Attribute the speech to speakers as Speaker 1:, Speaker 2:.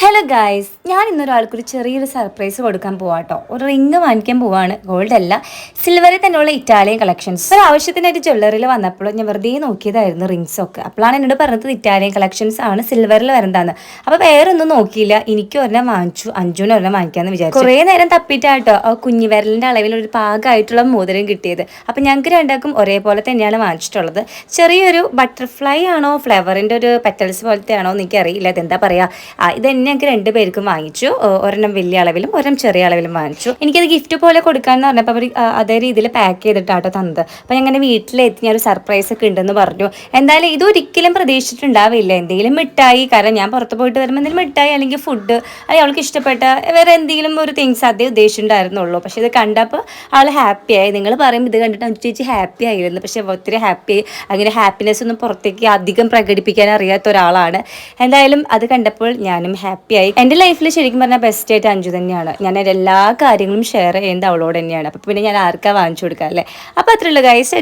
Speaker 1: Hello guys ഞാൻ ഇന്നൊരാൾക്കൊരു ചെറിയൊരു surprise കൊടുക്കാൻ പോവാട്ടോ. ഒരു റിങ് വാങ്ങിക്കാൻ പോവാണ്. ഗോൾഡ് അല്ല. സിൽവറിൽ തന്നെയുള്ള ഇറ്റാലിയൻ കളക്ഷൻസ് ഒരു ആവശ്യത്തിനായിട്ട് ജ്വല്ലറിയിൽ വന്നപ്പോൾ ഞാൻ വെറുതെ നോക്കിയതായിരുന്നു റിങ്സ് ഒക്കെ. അപ്പോഴാണ് എന്നോട് പറഞ്ഞത് ഇറ്റാലിയൻ കളക്ഷൻസ് ആണ് സിൽവറിൽ വരുന്നതാണ് അപ്പോൾ വേറെ ഒന്നും നോക്കിയില്ല. എനിക്ക് ഒരെണ്ണം വാങ്ങിച്ചു. അഞ്ചുവിന് ഒരെണ്ണം വാങ്ങിക്കാമെന്ന് വിചാരിച്ചു. കുറേ നേരം തപ്പിട്ടാട്ടോ. ആ കുഞ്ഞു വിരലിന്റെ അളവിൽ ഒരു പാകമായിട്ടുള്ള മോതിരം കിട്ടിയത്. അപ്പം ഞങ്ങൾക്ക് രണ്ടാൾക്കും ഒരേപോലെ തന്നെയാണ് വാങ്ങിച്ചിട്ടുള്ളത്. ചെറിയൊരു ബട്ടർഫ്ലൈ ആണോ ഫ്ലവറിന്റെ ഒരു പെറ്റൽസ് പോലത്തെ ആണോ എന്ന് എനിക്കറിയില്ല. അതെന്താ പറയുക ഇത് ഞങ്ങൾക്ക് രണ്ട് പേർക്കും വാങ്ങിച്ചു. ഒരെണ്ണം വലിയ അളവിലും ഒരെണ്ണം ചെറിയ അളവിലും വാങ്ങിച്ചു. എനിക്കത് ഗിഫ്റ്റ് പോലെ കൊടുക്കാന്ന് പറഞ്ഞപ്പോൾ അവർ അതേ രീതിയിൽ പാക്ക് ചെയ്തിട്ടാട്ടോ തന്നത്. അപ്പം അങ്ങനെ വീട്ടിലെത്തി ഞാൻ ഒരു സർപ്രൈസ് ഒക്കെ ഉണ്ടെന്ന് പറഞ്ഞു. എന്തായാലും ഇതൊരിക്കലും പ്രതീക്ഷിച്ചിട്ടുണ്ടാവില്ല. എന്തെങ്കിലും മിഠായി കാരണം ഞാൻ പുറത്ത് പോയിട്ട് വരുമ്പോൾ എന്തെങ്കിലും മിഠായി അല്ലെങ്കിൽ ഫുഡ് അല്ലെങ്കിൽ അവൾക്ക് ഇഷ്ടപ്പെട്ട വേറെ എന്തെങ്കിലും ഒരു തിങ്സ് അതേ ഉദ്ദേശിച്ചിട്ടുണ്ടായിരുന്നുള്ളൂ. പക്ഷേ ഇത് കണ്ടപ്പോൾ ആൾ ആയി. നിങ്ങൾ പറയും ഇത് കണ്ടിട്ട് ചേച്ചി ഹാപ്പി ആയിരുന്നു. പക്ഷെ ഒത്തിരി ഹാപ്പി അങ്ങനെ ഹാപ്പിനെസ് ഒന്നും പുറത്തേക്ക് അധികം പ്രകടിപ്പിക്കാൻ അറിയാത്ത ഒരാളാണ്. എന്തായാലും അത് കണ്ടപ്പോൾ ഞാനും ഹാപ്പിയായി. എന്റെ ലൈഫിൽ ശരിക്കും പറഞ്ഞാൽ ബെസ്റ്റ് ആയിട്ട് അഞ്ചു തന്നെയാണ്. ഞാൻ എന്റെ എല്ലാ കാര്യങ്ങളും ഷെയർ ചെയ്യുന്നത് അവളോട് തന്നെയാണ്. അപ്പം പിന്നെ ഞാൻ ആർക്കാ വാങ്ങിച്ചു കൊടുക്കാം അല്ലേ? അപ്പോൾ അത്രയുള്ള ഗൈസ്